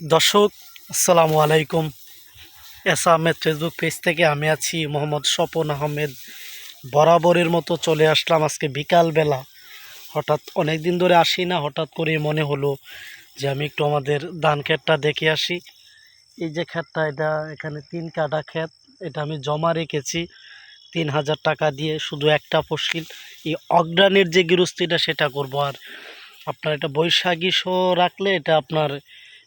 দর্শক, আসসালামু আলাইকুম। এস আহমেদ ফেসবুক পেজ থেকে আমি আছি মোহাম্মদ স্বপন আহমেদ। বরাবরের মতো চলে আসলাম আজকে বিকালবেলা। হঠাৎ অনেক দিন ধরে আসি না, হঠাৎ করে মনে হলো যে আমি একটু আমাদের ধান ক্ষেতটা দেখে আসি। এই যে ক্ষেতটা, এটা এখানে তিন কাটা ক্ষেত, এটা আমি জমা রেখেছি। তিন হাজার টাকা দিয়ে শুধু একটা ফসল। এই অগ্রাণের যে গৃহস্থিটা, সেটা করব। আর আপনার এটা বৈশাখী শো রাখলে এটা আপনার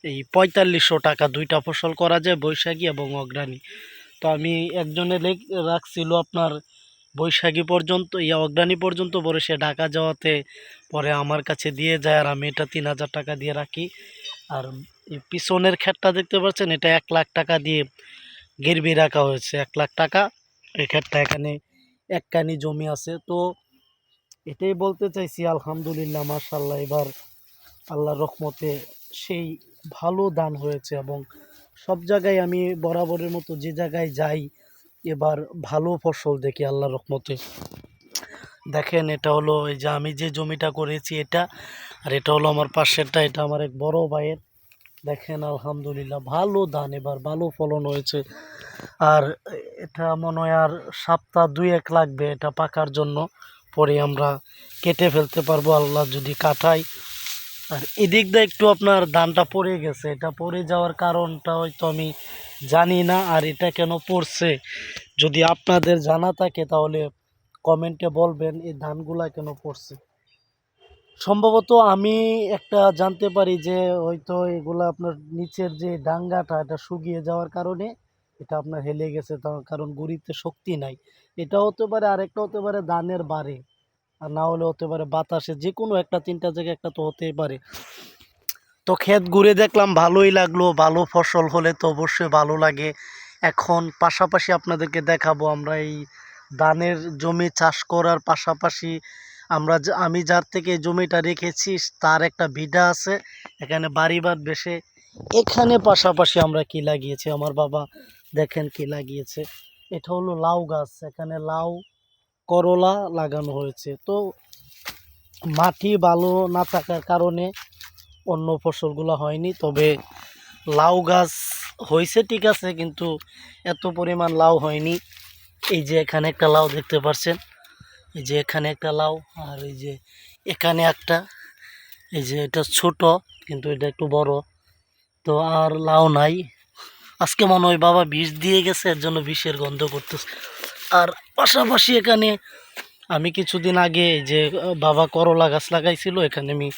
এই পঁয়তাল্লিশশো টাকা দুইটা ফসল করা যায়, বৈশাখী এবং অগ্রাণী। তো আমি একজনে রাখছিল আপনার বৈশাখী পর্যন্ত ইয়া অগ্রাণী পর্যন্ত, পরে সে ঢাকা যাওয়াতে পরে আমার কাছে দিয়ে যায় আর আমি এটা তিন হাজার টাকা দিয়ে রাখি। আর পিছনের ক্ষেতটা দেখতে পাচ্ছেন, এটা এক লাখ টাকা দিয়ে গিরবি রাখা হয়েছে, এক লাখ টাকা। এই ক্ষেতটা এখানে এক কানি জমি আছে। তো এটাই বলতে চাইছি, আলহামদুলিল্লাহ মাশাল্লাহ এবার আল্লাহর রহমতে সেই ভালো দান হয়েছে এবং সব জায়গায় আমি বরাবরের মতো যে জায়গায় যাই, এবার ভালো ফসল দেখি আল্লাহর রহমতে। দেখেন, এটা হলো এই যে আমি যে জমিটা করেছি এটা, আর এটা হলো আমার পাশেরটা, এটা আমার এক বড় ভাইয়ের। দেখেন, আলহামদুলিল্লাহ, ভালো ধান এবার, ভালো ফলন হয়েছে। আর এটা মনে হয় আর সপ্তাহ দুই এক লাগবে এটা পাকার জন্য, পরে আমরা কেটে ফেলতে পারব। আল্লাহ যদি কাটাই আর এদিক দিয়ে একটু আপনার ধানটা পড়ে গেছে। এটা পড়ে যাওয়ার কারণটা হয়তো আমি জানি না, আর এটা কেন পড়ছে? যদি আপনাদের জানা থাকে তাহলে কমেন্টে বলবেন, এই ধানগুলা কেন পড়ছে? সম্ভবত আমি একটা জানতে পারি যে হয়তো এগুলা আপনার নিচের যে ডাঙ্গাটা, এটা শুকিয়ে যাওয়ার কারণে এটা আপনার হেলে গেছে, তার কারণ গুড়িতে শক্তি নাই। এটা হতে পারে, আরেকটা হতে পারে ধানের বাড়ে। আর না হলে হতে পারে বাতাসে যে কোনো একটা, তিনটা জায়গায় একটা তো হতেই পারে। তো ক্ষেত ঘুরে দেখলাম, ভালোই লাগল। ভালো ফসল হলে তো অবশ্যই ভালো লাগে। এখন পাশাপাশি আপনাদেরকে দেখাবো, আমরা এই ধানের জমি চাষ করার পাশাপাশি আমরা আমি যার থেকে জমিটা রেখেছি, তার একটা ভিডা আছে, এখানে বাড়ি বাদ বেশে এখানে পাশাপাশি আমরা কি লাগিয়েছি? আমার বাবা দেখেন কি লাগিয়েছে। এটা হলো লাউ গাছ, এখানে লাউ করলা লাগানো হয়েছে। তো মাটি ভালো না থাকার কারণে অন্য ফসলগুলো হয়নি। তবে লাউ গাছ হয়েছে ঠিক আছে, কিন্তু এত পরিমাণ লাউ হয়নি। এই যে এখানে একটা লাউ দেখতে পাচ্ছেন এই যে এখানে একটা লাউ আর এই যে এখানে একটা। এই যে এটা ছোট, কিন্তু এটা একটু বড়। তো আর লাউ নাই। আজকে মনে হয় বাবা বিষ দিয়ে গেছে, এর জন্য বিষের গন্ধ করতেছে। আর পাশাপাশি এখানে আমি কিছুদিন আগে যে বাবা করলা গাছ লাগাইছিল, এখানে আমি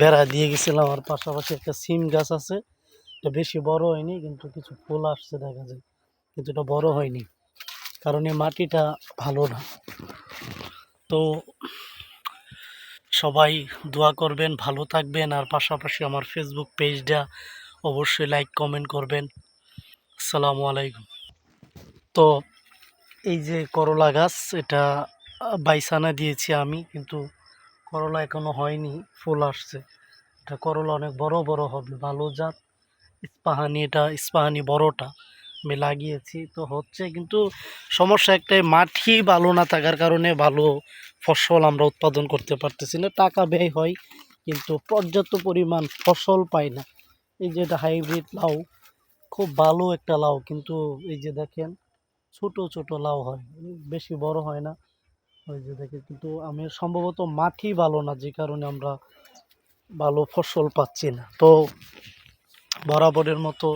বেড়া দিয়ে গেছিলাম। আর পাশাপাশি একটা সিম গাছ আছে। এটা বেশি বড় হয়নি, কিন্তু কিছু ফুল আসছে দেখা যায়। কিন্তু এটা বড় হয়নি, কারণ এই মাটিটা ভালো না। তো সবাই দোয়া করবেন, ভালো থাকবেন। আর পাশাপাশি আমার ফেসবুক পেজটা অবশ্যই লাইক কমেন্ট করবেন। আসসালামু আলাইকুম। তো এই যে করলা গাছ, এটা বাইসানা দিয়েছি আমি, কিন্তু করলা এখনও হয়নি, ফুল আসছে। এটা করলা অনেক বড় বড় হবে, ভালো জাত। ইস্পাহানি, এটা ইস্পাহানি বড়টা আমি লাগিয়েছি, তো হচ্ছে কিন্তু সমস্যা একটাই, মাটি ভালো না থাকার কারণে ভালো ফসল আমরা উৎপাদন করতে পারতেছি না, টাকা ব্যয় হয়, কিন্তু পর্যাপ্ত পরিমাণ ফসল পাই না। এই যে এটা হাইব্রিড লাউ, খুব ভালো একটা লাউ, কিন্তু এই যে দেখেন ছোট ছোট লাউ হয়। বেশি বড় হয় না। ওই যে দেখেন, কিন্তু আমি সম্ভবত মাটি ভালো না, যে কারণে আমরা ভালো ফসল পাচ্ছি না। তো বরাবরের মতো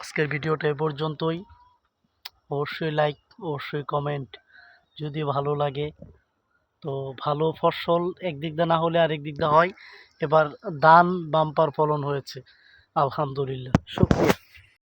আজকের ভিডিওটা এ পর্যন্তই। অবশ্যই লাইক, অবশ্যই কমেন্ট যদি ভালো লাগে। তো ভালো ফসল একদিক দিয়ে না হলে আরেক দিক দিয়ে হয়। এবার ধান বাম্পার ফলন হয়েছে। আলহামদুলিল্লাহ। শুক্রিয়া।